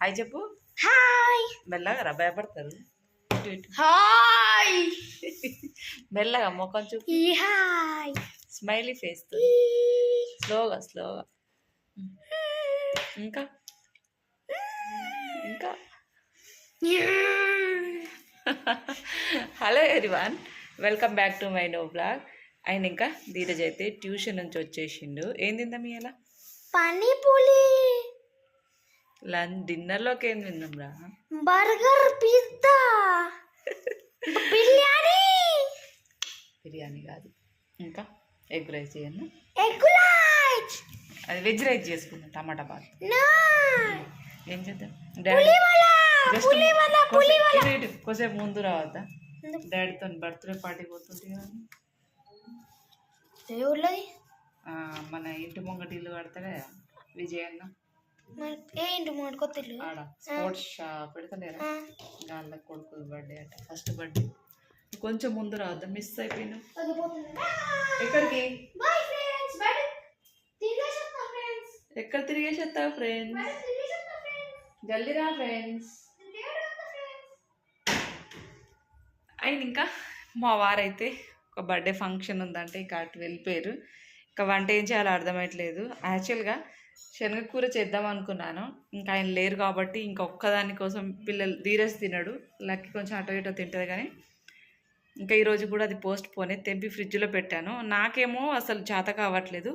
Hi చెప్పు hi మెల్లగా రా భయపడతారు. హాయ్ మెల్లగా ముఖం చూపు. హాయ్ స్మైలీ ఫేస్ స్లోగా స్లోగా ఇంకా? ఇంకా? Hello everyone welcome back to my no blog ఆయన ఇంకా ధీరజ్ అయితే ట్యూషన్ నుంచి వచ్చేసిండు. ఏం తిందాం ఇలా పానీపూరి లంచ్ డిన్నర్లోకి ఏం తిందాం రా? Burger pizza biryani. బిర్యానీ కాదు. ఇంకా? ఎగ్ రైస్ చేయను? Egg rice. అది వెజ్ రైస్ చేసుకుందాం టమాటా బాత్. ఏం చేద్దాం? ఇటు, కొద్దిసేపు ముందు రావద్దా? డాడీతో బర్త్డే పార్టీ పోతుంది కదా. ఆ, మన ఇంటి ముంగటి ఇల్లు కడతాడే విజయన్న ఏంటి మూడుకొత్తిల్లు ఆడ స్పోర్ట్స్ షాప్ పెడతలేరా వాళ్ళ కొడుకు బర్త్డే అంటే. First birthday. కొంచెం ముందు రావద్దా మిస్ అయిపోయినా ఎక్కడికి? ఎక్కడ తిరిగేసేస్తావు ఫ్రెండ్స్ జల్దీ రా ఫ్రెండ్స్ అయిన ఇంకా మా వారైతే ఒక బర్త్డే ఫంక్షన్ ఉందంటే ఇంకా అటు వెళ్ళిపోయారు. ఇంకా వంట ఏం చేయాలో అర్థమవట్లేదు యాక్చువల్గా శనగకూర చేద్దాం అనుకున్నాను. ఇంకా ఆయన లేరు కాబట్టి ఇంకా ఒక్కదాని కోసం పిల్లలు ధీరజ్ తినడు. లక్కి కొంచెం అటో ఇటో తింటుంది కానీ ఇంకా ఈరోజు కూడా అది పోస్ట్ పోనే తెంపి ఫ్రిడ్జ్లో పెట్టాను. నాకేమో అసలు చేత కావట్లేదు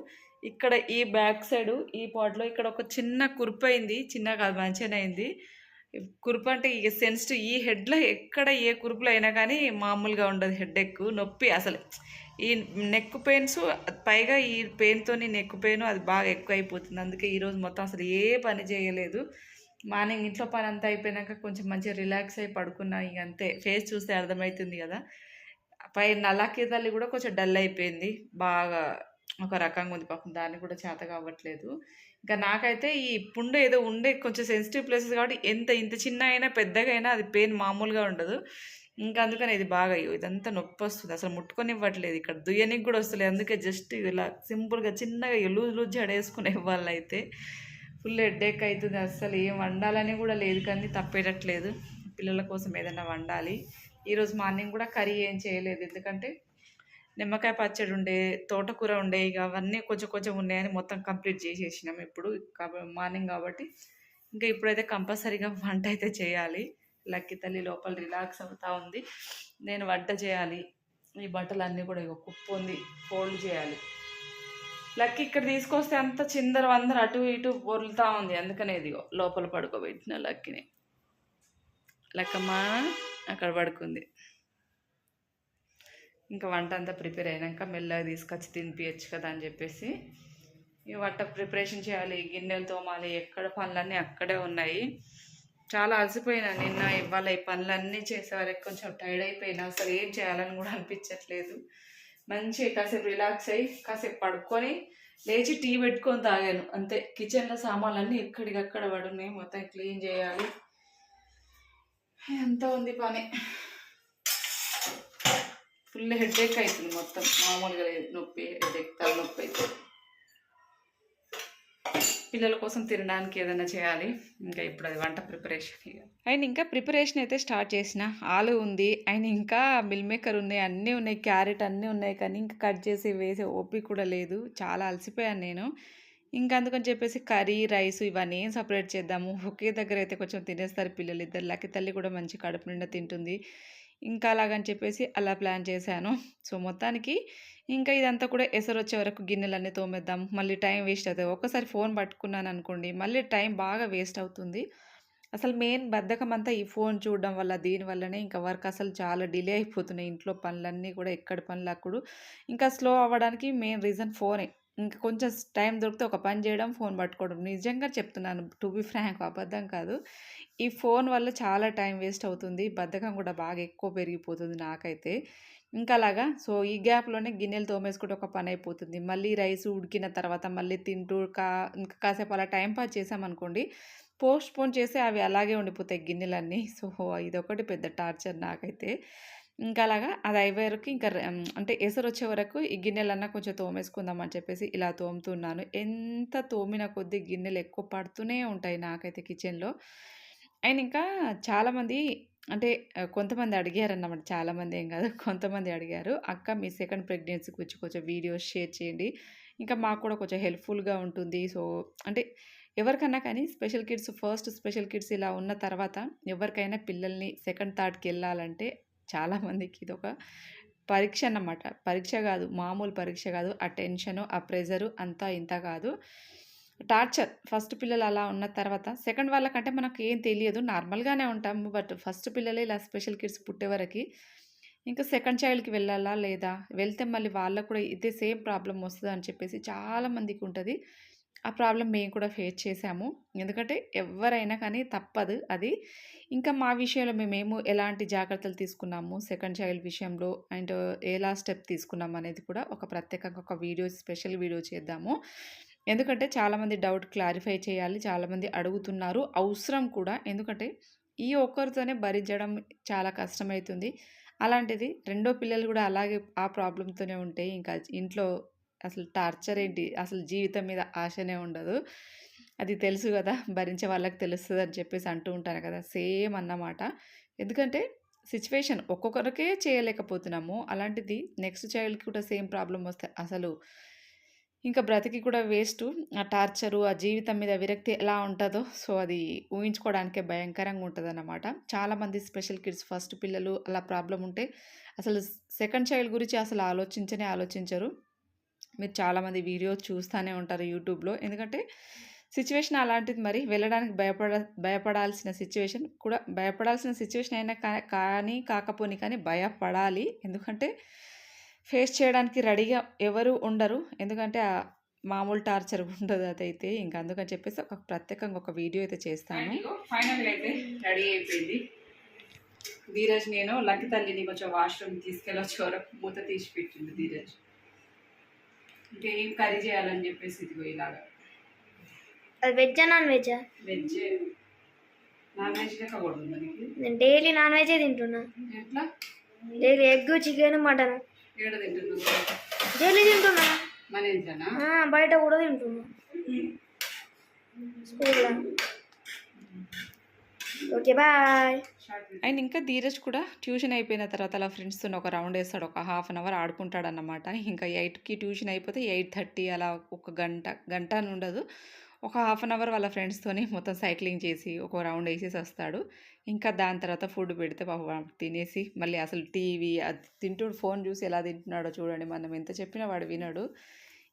ఇక్కడ ఈ బ్యాక్ సైడ్ ఈ పాట్లో ఇక్కడ ఒక చిన్న కురుపు అయింది. చిన్న కాదు మంచిగానే అయింది. కురుపు అంటే ఇక సెన్సిటివ్ ఈ హెడ్లో ఎక్కడ ఏ కురుపులో అయినా కానీ మామూలుగా ఉండదు హెడ్ ఎక్కువ నొప్పి అసలు. ఈ నెక్ పెయిన్స్ పైగా ఈ పెయిన్తో నెక్ పెయిన్ అది బాగా ఎక్కువ అయిపోతుంది అందుకే ఈరోజు మొత్తం అసలు ఏ పని చేయలేదు. మార్నింగ్ ఇంట్లో పని అంతా అయిపోయినాక కొంచెం మంచిగా రిలాక్స్ అయి పడుకున్నా ఇక అంతే. ఫేస్ చూస్తే అర్థమవుతుంది కదా. పై నల్లకి తల్లి కూడా కొంచెం డల్ అయిపోయింది. బాగా ఒక రకంగా ఉంది పాపం. దాన్ని కూడా చేత కావట్లేదు. ఇంకా నాకైతే ఈ పుండు ఏదో ఉండే కొంచెం సెన్సిటివ్ ప్లేసెస్ కాబట్టి ఎంత ఇంత చిన్న అయినా పెద్దగా అయినా అది పెయిన్ మామూలుగా ఉండదు. ఇంకా అందుకని ఇది బాగా అయ్యో ఇదంతా నొప్పి వస్తుంది. అసలు ముట్టుకొని ఇవ్వట్లేదు ఇక్కడ. దుయ్యనికి కూడా వస్తలేదు. అందుకే జస్ట్ ఇలా సింపుల్గా చిన్నగా లూజ్ లూజ్ జడేసుకునే వాళ్ళు అయితే ఫుల్ హెడ్డేక్ అవుతుంది. అసలు ఏం వండాలని కూడా లేదు కానీ తప్పేటట్లేదు. పిల్లల కోసం ఏదైనా వండాలి. ఈరోజు మార్నింగ్ కూడా కర్రీ ఏం చేయలేదు. ఎందుకంటే నిమ్మకాయ పచ్చడి ఉండే తోటకూర ఉండే ఇక అవన్నీ కొంచెం కొంచెం ఉన్నాయని మొత్తం కంప్లీట్ చేసేసినాం ఇప్పుడు. మార్నింగ్ కాబట్టి ఇంకా ఇప్పుడైతే కంపల్సరీగా వంట అయితే చేయాలి. లక్కి తల్లి లోపల రిలాక్స్ అవుతూ ఉంది. నేను వంట చేయాలి. ఈ బట్టలు అన్నీ కూడా ఇక కుప్పు ఉంది ఫోల్డ్ చేయాలి. లక్కీ ఇక్కడ తీసుకొస్తే అంత చిందర వందర అటు ఇటు పొరులుతా ఉంది. అందుకనే ఇదిగో లోపల పడుకోబెట్టిన లక్కీని. లక్కమ్మ అక్కడ పడుకుంది. ఇంకా వంట అంతా ప్రిపేర్ అయినాక మెల్లగా తీసుకొచ్చి తినిపించచ్చు కదా అని చెప్పేసి ఈ వంట ప్రిపరేషన్ చేయాలి. గిన్నెలు తోమాలి. ఎక్కడ పనులన్నీ అక్కడే ఉన్నాయి. చాలా అలసిపోయినా నిన్న ఇవాళ ఈ పనులన్నీ చేసే వరకు కొంచెం టైర్డ్ అయిపోయినా. అసలు ఏం చేయాలని కూడా అనిపించట్లేదు. మంచిగా కాసేపు రిలాక్స్ అయ్యి కాసేపు పడుకొని లేచి టీ పెట్టుకొని తాగాను. అంతే. కిచెన్లో సామాన్లన్నీ ఎక్కడికక్కడ పడున్నాయి. మొత్తం క్లీన్ చేయాలి. ఎంత ఉంది పని? ఫుల్ హెడేక్ అవుతుంది మొత్తం. మామూలుగా లేదు. నొప్పి తల తలనొప్పి అవుతుంది పిల్లల కోసం తినడానికి ఏదైనా చేయాలి. ఇంకా ఇప్పుడు అది వంట ప్రిపరేషన్ ఇక. ఆయన ఇంకా ప్రిపరేషన్ అయితే స్టార్ట్ చేసిన. ఆలు ఉంది. ఆయన ఇంకా మిల్ మేకర్ ఉన్నాయి. అన్నీ ఉన్నాయి. క్యారెట్ అన్నీ ఉన్నాయి. కానీ ఇంకా కట్ చేసి వేసే ఓపిక కూడా లేదు. చాలా అలసిపోయాను నేను. ఇంకా అందుకని చెప్పేసి కర్రీ రైస్ ఇవన్నీ ఏం సపరేట్ చేద్దాము. ఒకే దగ్గర అయితే కొంచెం తినేస్తారు పిల్లలు. ఇద్దరు లక్కి తల్లి కూడా మంచి కడుపు నిండా తింటుంది. ఇంకా అలాగని చెప్పేసి అలా ప్లాన్ చేశాను. సో మొత్తానికి ఇంకా ఇదంతా కూడా ఎసరు వచ్చే వరకు గిన్నెలన్నీ తోమేద్దాం. మళ్ళీ టైం వేస్ట్ అవుతుంది. ఒక్కసారి ఫోన్ పట్టుకున్నాను అనుకోండి మళ్ళీ టైం బాగా వేస్ట్ అవుతుంది. అసలు మెయిన్ బద్ధకం అంతా ఈ ఫోన్ చూడడం వల్ల దీనివల్లనే ఇంకా వర్క్ అసలు చాలా డిలే అయిపోతున్నాయి. ఇంట్లో పనులన్నీ కూడా ఎక్కడ పనులు అప్పుడు. ఇంకా స్లో అవ్వడానికి మెయిన్ రీజన్ ఫోనే. ఇంకా కొంచెం టైం దొరికితే ఒక పని చేయడం ఫోన్ పట్టుకోవడం. నిజంగా చెప్తున్నాను టు బి ఫ్రాంక్ అబద్ధం కాదు. ఈ ఫోన్ వల్ల చాలా టైం వేస్ట్ అవుతుంది. బద్ధకం కూడా బాగా ఎక్కువ పెరిగిపోతుంది నాకైతే. ఇంకా అలాగా సో ఈ గ్యాప్లోనే గిన్నెలు తోమేసుకుంటే ఒక పని అయిపోతుంది మళ్ళీ రైస్ ఉడికిన తర్వాత మళ్ళీ తింటూ కా ఇంకా కాసేపు అలా టైం పాస్ చేసామనుకోండి పోస్ట్ పోన్ చేస్తే అవి అలాగే ఉండిపోతాయి గిన్నెలన్నీ సో ఇదొకటి పెద్ద టార్చర్ నాకైతే ఇంకా అలాగా అది అయ్యే వరకు ఇంకా అంటే ఎసరు వచ్చే వరకు ఈ గిన్నెలన్నా కొంచెం తోమేసుకుందాం అని చెప్పేసి ఇలా తోముతున్నాను. ఎంత తోమిన కొద్దీ గిన్నెలు ఎక్కువ పడుతూనే ఉంటాయి నాకైతే కిచెన్‌లో. ఆయన ఇంకా చాలామంది అంటే కొంతమంది అడిగారన్నమాట. చాలామంది ఏం కాదు. కొంతమంది అడిగారు. "అక్క మీ సెకండ్ ప్రెగ్నెన్సీ గురించి కొంచెం వీడియోస్ షేర్ చేయండి. ఇంకా మాకు కూడా కొంచెం హెల్ప్‌ఫుల్‌గా ఉంటుంది." సో, అంటే ఎవరికన్నా కానీ special kids first special kids ఇలా ఉన్న తర్వాత ఎవరికైనా పిల్లల్ని సెకండ్ థర్డ్కి వెళ్ళాలంటే చాలామందికి ఇది ఒక పరీక్ష అన్నమాట. పరీక్ష కాదు. మామూలు పరీక్ష కాదు. ఆ టెన్షను, ఆ ప్రెషరు అంతా ఇంత కాదు. టార్చర్. ఫస్ట్ పిల్లలు అలా ఉన్న తర్వాత సెకండ్ వాళ్ళకంటే మనకేం తెలియదు. నార్మల్‌గానే ఉంటాము. బట్ ఫస్ట్ పిల్లలే ఇలా స్పెషల్ కిడ్స్ పుట్టే వరకి ఇంకా సెకండ్ చైల్డ్‌కి వెళ్ళాలా? లేదా? వెళ్తే మళ్ళీ వాళ్ళకి కూడా ఇదే సేమ్ ప్రాబ్లం వస్తుంది అని చెప్పేసి చాలామందికి ఉంటుంది ఆ ప్రాబ్లం మేము కూడా ఫేస్ చేసాము ఎందుకంటే ఎవ్వరైనా కానీ తప్పదు అది. ఇంకా మా విషయంలో మేమేమో ఎలాంటి జాగ్రత్తలు తీసుకున్నాము సెకండ్ చైల్డ్ విషయంలో అండ్ ఎలా స్టెప్ తీసుకున్నాం అనేది కూడా ఒక ప్రత్యేకంగా ఒక వీడియో స్పెషల్ వీడియో చేద్దాము. ఎందుకంటే చాలామంది డౌట్ క్లారిఫై చేయాలి. చాలామంది అడుగుతున్నారు. అవసరం కూడా. ఎందుకంటే ఈ ఒక్కరితోనే భరించడం చాలా కష్టమైతుంది. అలాంటిది రెండో పిల్లలు కూడా అలాగే ఆ ప్రాబ్లంతోనే ఉంటే ఇంకా ఇంట్లో అసలు టార్చర్ ఏంటి? అసలు జీవితం మీద ఆశనే ఉండదు. అది తెలుసు కదా! భరించే వాళ్ళకి తెలుస్తుంది అని చెప్పేసి అంటూ ఉంటాను కదా! సేమ్ అన్నమాట. ఎందుకంటే సిచ్యువేషన్ ఒక్కొక్కరికే చేయలేకపోతున్నాము. అలాంటిది నెక్స్ట్ చైల్డ్‌కి కూడా సేమ్ ప్రాబ్లం వస్తే అసలు ఇంకా బ్రతికి కూడా వేస్ట్ ఆ టార్చరు, ఆ జీవితం మీద విరక్తి ఎలా ఉంటుందో సో, అది ఊహించుకోవడానికే భయంకరంగా ఉంటదన్నమాట. చాలామంది స్పెషల్ కిడ్స్ ఫస్ట్ పిల్లలు అలా ప్రాబ్లం ఉంటే అసలు సెకండ్ చైల్డ్ గురించి అసలు ఆలోచించనే ఆలోచించరు. మీరు చాలామంది వీడియోస్ చూస్తూనే ఉంటారు యూట్యూబ్‌లో. ఎందుకంటే సిచ్యువేషన్ అలాంటిది మరి వెళ్ళడానికి భయపడ భయపడాల్సిన సిచ్యువేషన్ కూడా భయపడాల్సిన సిచ్యువేషన్ అయినా కానీ కాకపోని కానీ భయపడాలి. ఎందుకంటే ఫేస్ చేయడానికి రెడీగా ఎవరు ఉండరు. ఎందుకంటే మామూలు టార్చర్ ఉండదు అదైతే. ఇంక అందుకని చెప్పేసి ఒక ప్రత్యేకంగా ఒక వీడియో అయితే చేస్తాను. ఫైనల్‌గా అయితే రెడీ అయిపోయింది. ధీరజ్ నేను లక్కీ తల్లిని కొంచెం వాష్‌రూమ్‌కి తీసుకెళ్ళొచ్చే వరకు మూత తీసి పెట్టిండు ధీరజ్. ఇంకా ఏం కర్రీ చేయాలని చెప్పేసి ఇదిగో ఇలాగా. అది వెజ్జా నాన్ వెజ్జా వెజ్ నాన్ వెజ్ లెక్క కూడా? నేను డైలీ నాన్ వెజ్జే తింటున్నా ఎట్లా? డైలీ ఎగ్ చికెన్ మటన్ ఏడ తింటున్నావు? డైలీ తింటున్నా మన ఇంట్లోనా? ఆ, బయట కూడా తింటున్నా స్కూల్లో ఓకే బాయ్ అండ్ ఇంకా ధీరజ్ కూడా ట్యూషన్ అయిపోయిన తర్వాత అలా ఫ్రెండ్స్‌తోని ఒక రౌండ్ ఏస్తాడు. ఒక హాఫ్ అన్ అవర్ ఆడుకుంటాడన్నమాట. ఇంకా 8కి ట్యూషన్ అయిపోతే 8:30 అలా ఒక గంట, గంట అని ఉండదు. ఒక హాఫ్ అన్ అవర్ వాళ్ళ ఫ్రెండ్స్‌తోని మొత్తం సైక్లింగ్ చేసి ఒక రౌండ్ వేసేసి వస్తాడు. ఇంకా దాని తర్వాత ఫుడ్ పెడితే పాప తినేసి మళ్ళీ అసలు టీవీ అది తింటూ ఫోన్ చూసి ఎలా తింటున్నాడో చూడండి. మనం ఎంత చెప్పినా వాడు వినడు.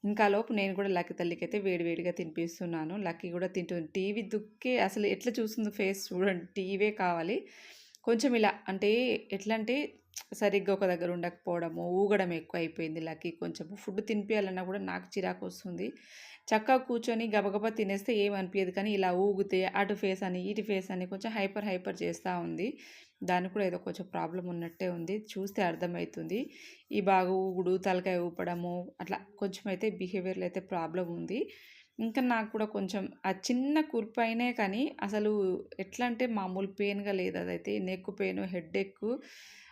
ఇంకా లోపు నేను కూడా లక్కీ తల్లికి అయితే వేడివేడిగా తినిపిస్తున్నాను. లక్కీ కూడా తింటుంది. టీవీ దుక్కే అసలు ఎట్లా చూస్తుందో ఫేస్ చూడండి. టీవే కావాలి. కొంచెం ఇలా అంటే ఎట్లా అంటే సరిగ్గా ఒక దగ్గర ఉండకపోవడము, ఊగడం ఎక్కువ అయిపోయింది లక్కీ కొంచెం. ఫుడ్ తినిపించాలన్నా కూడా నాకు చిరాకు వస్తుంది చక్కగా కూర్చొని గబగబా తినేస్తే ఏమనిపించదు కానీ ఇలా ఊగితే అటు ఫేస్ అని, ఇటు ఫేస్ అని కొంచెం హైపర్ హైపర్ చేస్తూ ఉంది. దానికి కూడా ఏదో కొంచెం ప్రాబ్లం ఉన్నట్టే ఉంది. చూస్తే అర్థమవుతుంది ఈ బాగా ఊగుడు, తలకాయ ఊపడము అట్లా కొంచెం అయితే బిహేవియర్‌లో అయితే ప్రాబ్లం ఉంది. ఇంకా నాకు కూడా కొంచెం ఆ చిన్న కుర్పైనే కానీ అసలు ఎట్లా అంటే మామూలు పెయిన్‌గా లేదు అదైతే. నెక్ పెయిన్, హెడ్ హెడేక్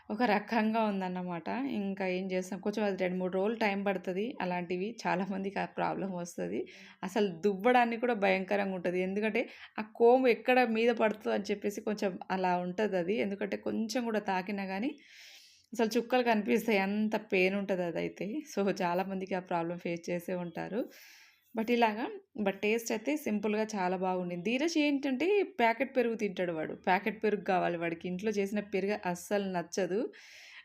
ఒక రకంగా ఉందన్నమాట. ఇంకా ఏం చేస్తాం కొంచెం అది 2, 3 రోజులు టైం పడుతుంది అలాంటివి చాలామందికి ఆ ప్రాబ్లం వస్తుంది అసలు దువ్వడానికి కూడా భయంకరంగా ఉంటుంది ఎందుకంటే ఆ కోము ఎక్కడ మీద పడుతుంది అని చెప్పేసి కొంచెం అలా ఉంటుంది అది ఎందుకంటే కొంచెం కూడా తాకినా కానీ అసలు చుక్కలు కనిపిస్తాయి. అంత పెయిన్ ఉంటది అదైతే. సో, చాలామందికి ఆ ప్రాబ్లం ఫేస్ చేసే ఉంటారు. బట్ ఇలాగా బట్ టేస్ట్ అయితే సింపుల్‌గా చాలా బాగుండింది. ధీరజ్ ఏంటంటే ప్యాకెట్ పెరుగు తింటాడు వాడు. ప్యాకెట్ పెరుగు కావాలి వాడికి. ఇంట్లో చేసిన పెరుగు అస్సలు నచ్చదు.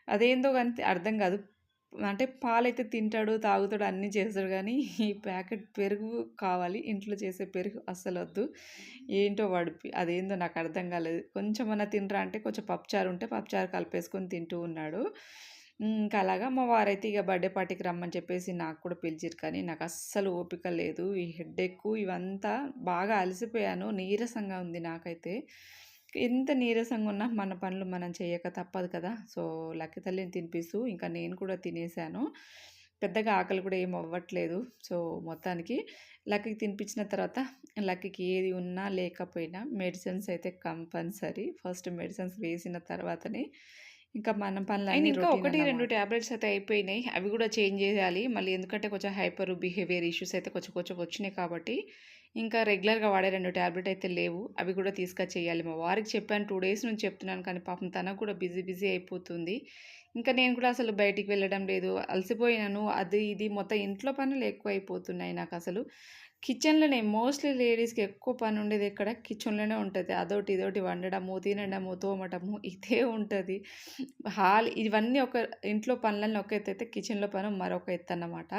అదేందో కానీ అర్థం కాదు. అంటే పాలైతే తింటాడు, తాగుతాడు అన్నీ చేస్తాడు కానీ ఈ ప్యాకెట్ పెరుగు కావాలి. ఇంట్లో చేసే పెరుగు అస్సలు వద్దు ఏంటో వాడు అదేందో నాకు అర్థం కాలేదు. కొంచెమన్నా తినరా అంటే కొంచెం పప్పుచారు ఉంటే పప్పుచారు కలిపేసుకొని తింటూ ఉన్నాడు. ఇంకా అలాగా మా వారైతే ఇక బర్త్‌డే పార్టీకి రమ్మని చెప్పేసి నాకు కూడా పిలిచిరు కానీ నాకు అస్సలు ఓపిక లేదు. ఈ హెడేకు ఇవంతా బాగా అలసిపోయాను. నీరసంగా ఉంది నాకైతే. ఎంత నీరసంగా ఉన్నా మన పనులు మనం చేయక తప్పదు కదా! సో, లక్కి తల్లిని తినిపిస్తూ ఇంకా నేను కూడా తినేసాను. పెద్దగా ఆకలి కూడా ఏం అవ్వట్లేదు. సో, మొత్తానికి లక్కీకి తినిపించిన తర్వాత లక్కీకి ఏది ఉన్నా లేకపోయినా మెడిసిన్స్ అయితే కంపల్సరీ. ఫస్ట్ మెడిసిన్స్ వేసిన తర్వాతనే ఇంకా మన పనులు అండ్ అన్నీ ఇంకా ఒకటి రెండు ట్యాబ్లెట్స్ అయితే అయిపోయినాయి. అవి కూడా చేంజ్ చేయాలి మళ్ళీ ఎందుకంటే కొంచెం హైపర్ బిహేవియర్ ఇష్యూస్ అయితే కొంచెం కొంచెం వచ్చినాయి కాబట్టి ఇంకా రెగ్యులర్గా వాడే రెండు ట్యాబ్లెట్ అయితే లేవు. అవి కూడా తీసుకొచ్చేయాలి మా వారికి చెప్పాను. టూ డేస్ నుంచి చెప్తున్నాను కానీ పాపం తనకు కూడా బిజీ బిజీ అయిపోతుంది. ఇంకా నేను కూడా అసలు బయటికి వెళ్ళడం లేదు. అలసిపోయినాను. అది ఇది మొత్తం ఇంట్లో పనులు ఎక్కువ అయిపోతున్నాయి నాకు అసలు. కిచెన్లోనే మోస్ట్లీ లేడీస్కి ఎక్కువ పని ఉండేది ఎక్కడ? కిచెన్లోనే ఉంటుంది. అదోటి ఇదొకటి వండడము తినడము తోమటము ఇదే ఉంటుంది. హాల్ ఇవన్నీ ఒక ఇంట్లో పనులన్నీ ఒక ఎత్తు అయితే కిచెన్లో పని మరొక ఎత్తు అన్నమాట.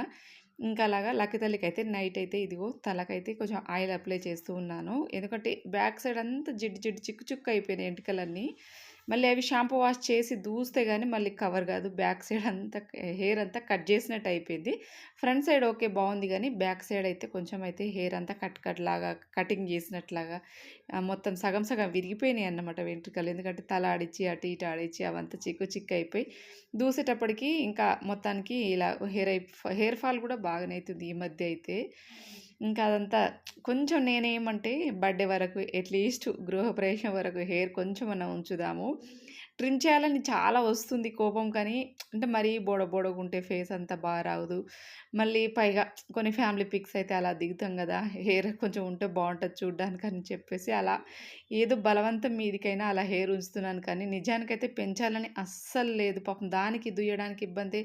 ఇంకా అలాగా లక్కితల్లికి అయితే నైట్ అయితే ఇదిగో తలకైతే కొంచెం ఆయిల్ అప్లై చేస్తూ ఉన్నాను. ఎందుకంటే బ్యాక్ సైడ్ అంతా జిడ్డు జిడ్డు చిక్కు చిక్కు అయిపోయినాయి ఎంటికలన్నీ. మళ్ళీ అవి షాంపూ వాష్ చేసి దూస్తే కానీ మళ్ళీ కవర్ కాదు. బ్యాక్ సైడ్ అంతా హెయిర్ అంతా కట్ చేసినట్టు అయిపోయింది. ఫ్రంట్ సైడ్ ఓకే బాగుంది కానీ బ్యాక్ సైడ్ అయితే కొంచెం అయితే హెయిర్ అంతా కట్ కట్ లాగా కటింగ్ చేసినట్లాగా మొత్తం సగం సగం విరిగిపోయినాయి అన్నమాట వెంట్రుకలు. ఎందుకంటే తల ఆడిచ్చి అటు ఇటు ఆడిచ్చి అవంతా చిక్కు చిక్కు అయిపోయి దూసేటప్పటికి ఇంకా మొత్తానికి ఇలా హెయిర్ అయి హెయిర్ ఫాల్ కూడా బాగానే అవుతుంది ఈ మధ్య అయితే. ఇంకా అదంతా కొంచెం నేనేమంటే బర్త్డే వరకు అట్లీస్ట్ గృహప్రవేశం వరకు హెయిర్ కొంచెం మనం ఉంచుదాము. ట్రిమ్ చేయాలని చాలా వస్తుంది కోపం కానీ అంటే మరీ బోడ బోడగుంటే ఫేస్ అంతా బాగా రాదు. మళ్ళీ పైగా కొన్ని ఫ్యామిలీ పిక్స్ అయితే అలా దిగుతాం కదా హెయిర్ కొంచెం ఉంటే బాగుంటుంది చూడ్డానికి అని చెప్పేసి అలా ఏదో బలవంతం మీదికైనా అలా హెయిర్ ఉంచుతున్నాను కానీ నిజానికైతే పెంచాలని అస్సలు లేదు. పాపం దానికి దుయ్యడానికి ఇబ్బంది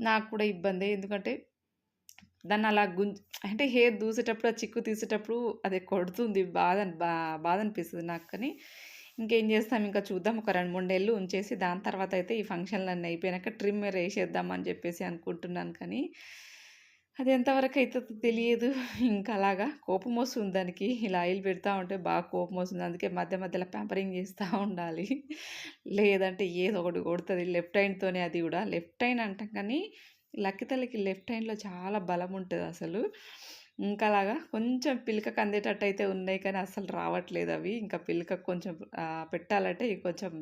నాకు కూడా ఇబ్బంది. ఎందుకంటే దాన్ని అలా గుంజు అంటే హెయిర్ దూసేటప్పుడు ఆ చిక్కు తీసేటప్పుడు అది కొడుతుంది బాధ అని- బా బాధ అనిపిస్తుంది నాకు కానీ. ఇంకేం చేస్తాం? ఇంకా చూద్దాం. ఒక రెండు మూడు ఉంచేసి దాని తర్వాత అయితే ఈ ఫంక్షన్లు అన్నీ అయిపోయాక ట్రిమ్ వేసేద్దాం అని చెప్పేసి అనుకుంటున్నాను కానీ అది ఎంతవరకు అవుతుందో తెలియదు. ఇంకా అలాగా కోపం వస్తుంది దానికి. ఇలా ఆయిల్ పెడతా ఉంటే బాగా కోపం వస్తుంది. అందుకే మధ్య మధ్యలో ప్యాంపరింగ్ చేస్తూ ఉండాలి. లేదంటే ఏదో ఒకటి కొడుతుంది. లెఫ్ట్ హ్యాండ్తోనే అది కూడా. లెఫ్ట్ హ్యాండ్ అంటాం కానీ లక్కితల్లికి లెఫ్ట్ హ్యాండ్లో చాలా బలం ఉంటుంది అసలు. ఇంకా అలాగా కొంచెం పిలకకు అందేటట్టు అయితే ఉన్నాయి కానీ అసలు రావట్లేదు అవి. ఇంకా పిలకకు కొంచెం పెట్టాలంటే ఇంకొంచెం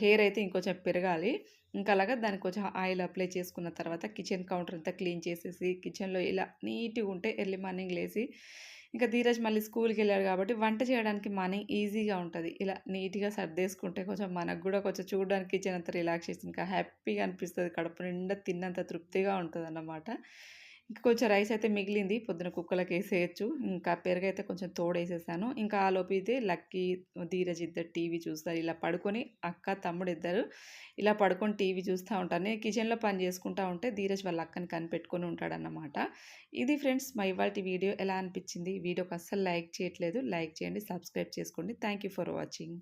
హెయిర్ అయితే ఇంకొంచెం పెరగాలి. ఇంకా అలాగా దానికి కొంచెం ఆయిల్ అప్లై చేసుకున్న తర్వాత కిచెన్ కౌంటర్ అంతా క్లీన్ చేసేసి కిచెన్లో ఇలా నీట్గా ఉంటే ఎర్లీ మార్నింగ్ లేసి ఇంకా ధీరజ్ మళ్ళీ స్కూల్కి వెళ్ళాడు కాబట్టి వంట చేయడానికి మనీ ఈజీగా ఉంటుంది. ఇలా నీట్గా సర్దేసుకుంటే కొంచెం మనకు కూడా కొంచెం చూడడానికి కిచెన్ రిలాక్సేషన్ ఇంకా హ్యాపీగా అనిపిస్తుంది. కడుపు నిండా తిన్నంత తృప్తిగా ఉంటుంది అన్నమాట ఇంకా కొంచెం రైస్ అయితే మిగిలింది. పొద్దున కుక్కలకి వేసేయచ్చు. ఇంకా పెరుగు అయితే కొంచెం తోడేసేసాను. ఇంకా ఆ లోపు ఇది లక్కీ ధీరజ్ ఇద్దరు టీవీ చూస్తారు. ఇలా పడుకొని అక్క తమ్ముడు ఇద్దరు ఇలా పడుకొని టీవీ చూస్తూ ఉంటాను నేను కిచెన్లో పని చేసుకుంటా ఉంటే ధీరజ్ వాళ్ళ అక్కని కనిపెట్టుకొని ఉంటాడన్నమాట. ఇది ఫ్రెండ్స్ మా ఇవాళ వీడియో ఎలా అనిపించింది? వీడియోకి అస్సలు లైక్ చేయట్లేదు. లైక్ చేయండి సబ్స్క్రైబ్ చేసుకోండి. Thank you for watching.